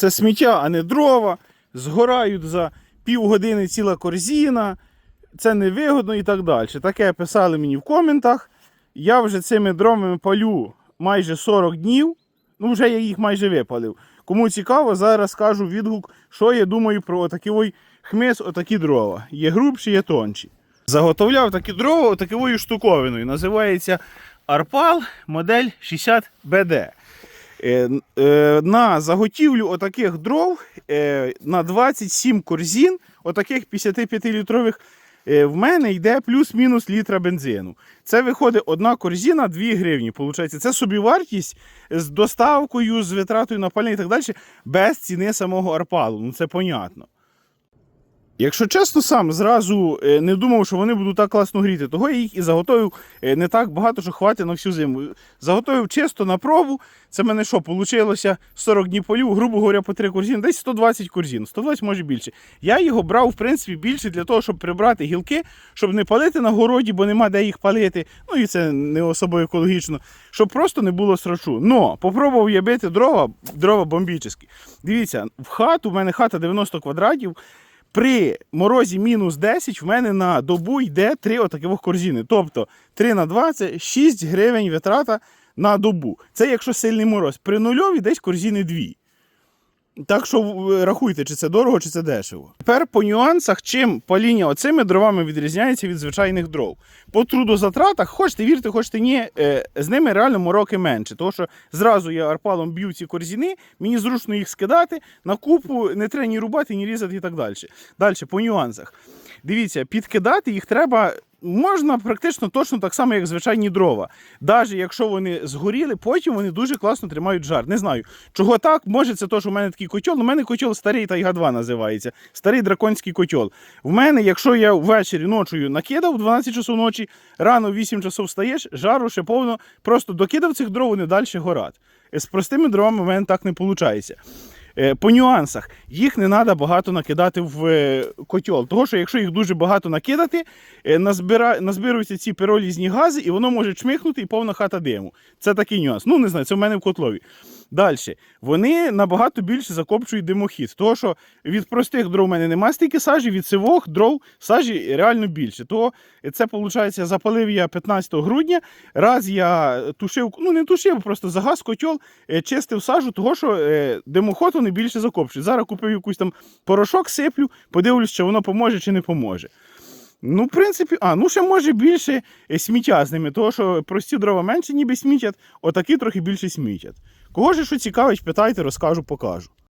це сміття, а не дрова. Згорають за півгодини ціла корзина. Це невигодно і так далі. Таке писали мені в коментах. Я вже цими дровами палю майже 40 днів. Ну, вже я їх майже випалив. Кому цікаво, зараз скажу відгук, що я думаю про отакий хмиз, отакі дрова. Є грубші, є тонші. Заготовляв такі дрова отакою штуковиною. Називається Арпал модель 60BD. Е, е, на заготівлю отаких дров е, на 27 корзин, отаких 55-літрових, е, в мене йде плюс-мінус літра бензину. Це виходить одна корзина 2 гривні. Виходить. Це собівартість з доставкою, з витратою на пальне і так далі, без ціни самого арпалу. Ну це понятно. Якщо чесно, сам зразу е, не думав, що вони будуть так класно гріти, того я їх і заготовив е, не так багато, що хватить на всю зиму. Заготовив чисто на пробу. Це в мене що, вийшло 40 днів полів, грубо говоря, по 3 корзини, десь 120 корзин, 120 може більше. Я його брав, в принципі, більше для того, щоб прибрати гілки, щоб не палити на городі, бо нема де їх палити. Ну і це не особо екологічно, щоб просто не було срачу. Но попробував я бити дрова, дрова бомбічні. Дивіться, в хату, в мене хата 90 квадратів. При морозі мінус 10 в мене на добу йде 3 отаких корзини. Тобто 3 на 2 це 6 гривень витрата на добу. Це якщо сильний мороз. При нульові десь корзини 2. Так що е, рахуйте, чи це дорого, чи це дешево. Тепер по нюансах, чим паління оцими дровами відрізняється від звичайних дров. По трудозатратах, хочете вірте, хочете ні, е, з ними реально мороки менше. Тому що зразу я арпалом б'ю ці корзини, мені зручно їх скидати, на купу не треба ні рубати, ні різати і так далі. Далі, по нюансах. Дивіться, підкидати їх треба. Можна практично точно так само, як звичайні дрова. Навіть якщо вони згоріли, потім вони дуже класно тримають жар. Не знаю, чого так. Може, це що в мене такий котел. У мене котел старий Тайга 2 називається. Старий драконський котел. В мене, якщо я ввечері ночою накидав 12 часов ночі, рано в 8 часов встаєш, жару ще повно, просто докидав цих дров, вони далі горять. З простими дровами в мене так не виходить. Е, По нюансах їх не треба багато накидати в е, котел. Тому що якщо їх дуже багато накидати, е, назбира... назбируються ці пиролізні гази, і воно може чмихнути і повна хата диму. Це такий нюанс. Ну, не знаю, це в мене в котлові. Далі, вони набагато більше закопчують димохід. Тому що від простих дров у мене немає стільки сажі, від сивох дров сажі реально більше. То це, виходить, запалив я 15 грудня. Раз я тушив, ну не тушив, просто загас котел, е, чистив сажу, того що е, димоход вони більше закопчують. Зараз купив якийсь там порошок, сиплю, подивлюсь, чи воно поможе чи не поможе. Ну, в принципі, а, ну ще може більше е, сміття з ними, тому що прості дрова менше ніби смітять, отакі трохи більше смітять. Кого ж що цікавить, питайте, розкажу, покажу.